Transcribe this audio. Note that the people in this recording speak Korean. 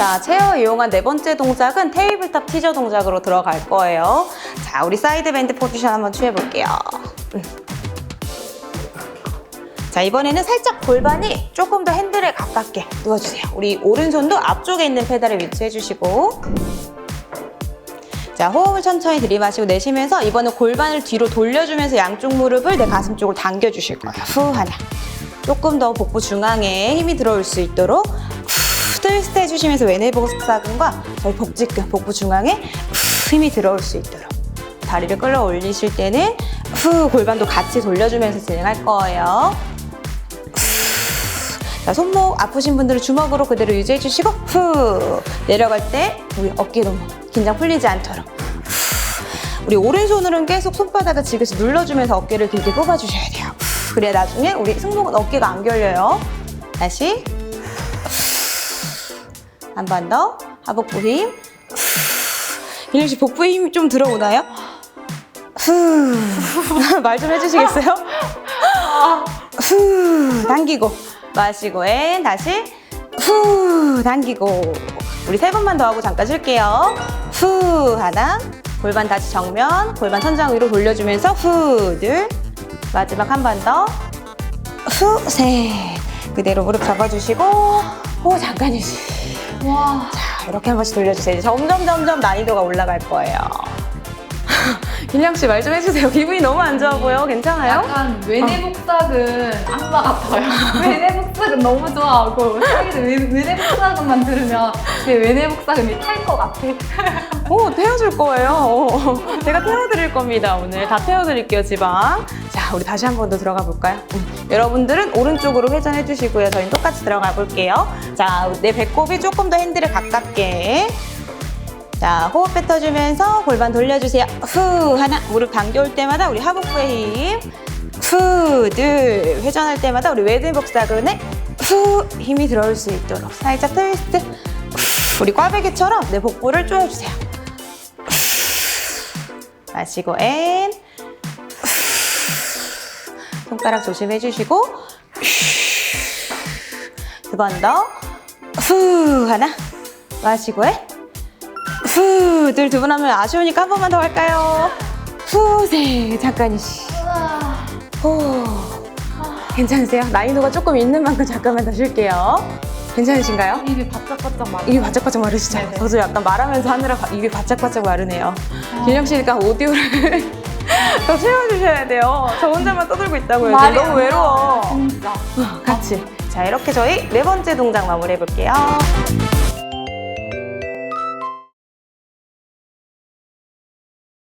자, 체어 이용한 네 번째 동작은 테이블탑 티저 동작으로 들어갈 거예요. 자, 우리 사이드 밴드 포지션 한번 취해볼게요. 음. 자, 이번에는 살짝 골반이 조금 더 핸들에 가깝게 누워주세요. 우리 오른손도 앞쪽에 있는 페달에 위치해주시고. 자, 호흡을 천천히 들이마시고 내쉬면서 이번엔 골반을 뒤로 돌려주면서 양쪽 무릎을 내 가슴 쪽으로 당겨주실 거예요. 후, 하나. 조금 더 복부 중앙에 힘이 들어올 수 있도록 후, 트위스트 해주시면서 외내복사근과 저희 복직근, 복부 중앙에 후, 힘이 들어올 수 있도록 다리를 끌어 올리실 때는 후 골반도 같이 돌려주면서 진행할 거예요. 자, 손목 아프신 분들은 주먹으로 그대로 유지해 주시고 후 내려갈 때 우리 어깨 너무 긴장 풀리지 않도록 후. 우리 오른손으로는 계속 손바닥을 지그시 눌러주면서 어깨를 길게 뽑아주셔야 돼요. 후. 그래야 나중에 우리 승모근 어깨가 안 결려요. 다시 한 번 더 하복부 힘. 민영 씨 복부에 힘이 좀 들어오나요? 후. 말좀 해주시겠어요? 후. 당기고 마시고 앤 다시 후. 당기고 우리 세 번만 더 하고 잠깐 쉴게요. 후 하나 골반 다시 정면 골반 천장 위로 돌려주면서 후둘 마지막 한 번 더 후 셋 그대로 무릎 잡아주시고 호 잠깐 휴식 와. 자, 이렇게 한 번씩 돌려주세요. 점점 점점 난이도가 올라갈 거예요. 길냥 씨말 좀 해주세요. 기분이 너무 안 좋아 보여. 괜찮아요? 약간 외내 복사근 악마 같아요. 외내 복사근 너무 좋아하고 자기들 외- 외내 복사근만 들으면 제 외내 복사근이 탈 것 같아. 오, 태워줄 거예요. 제가 태워드릴 겁니다. 오늘 다 태워드릴게요, 지방. 자, 우리 다시 한 번 더 들어가 볼까요? 음, 여러분들은 오른쪽으로 회전해 주시고요. 저희는 똑같이 들어가 볼게요. 자, 내 배꼽이 조금 더 핸들에 가깝게. 자, 호흡 뱉어주면서 골반 돌려주세요. 후, 하나. 무릎 당겨올 때마다 우리 하복부의 힘. 후, 둘. 회전할 때마다 우리 외대복사근에 후, 힘이 들어올 수 있도록 살짝 트위스트. 후, 우리 꽈배기처럼 내 복부를 조여주세요. 마시고 앤. 손가락 조심해 주시고. 두 번 더. 후, 하나. 마시고 해. 후, 둘, 두번 하면 아쉬우니까 한 번만 더 할까요? 후, 셋. 잠깐 휴식. 호. 괜찮으세요? 난이도가 조금 있는 만큼 잠깐만 더 쉴게요. 괜찮으신가요? 입이 바짝바짝 막. 입이 바짝바짝 마르시죠? 네네. 저도 약간 말하면서 하느라 바- 입이 바짝바짝 마르네요. 길령 씨니까 오디오를 더 채워주셔야 돼요. 저 혼자만 떠들고 있다고요. 말이 너무 안 외로워. 진짜. 같이. 자, 이렇게 저희 네 번째 동작 마무리해 볼게요.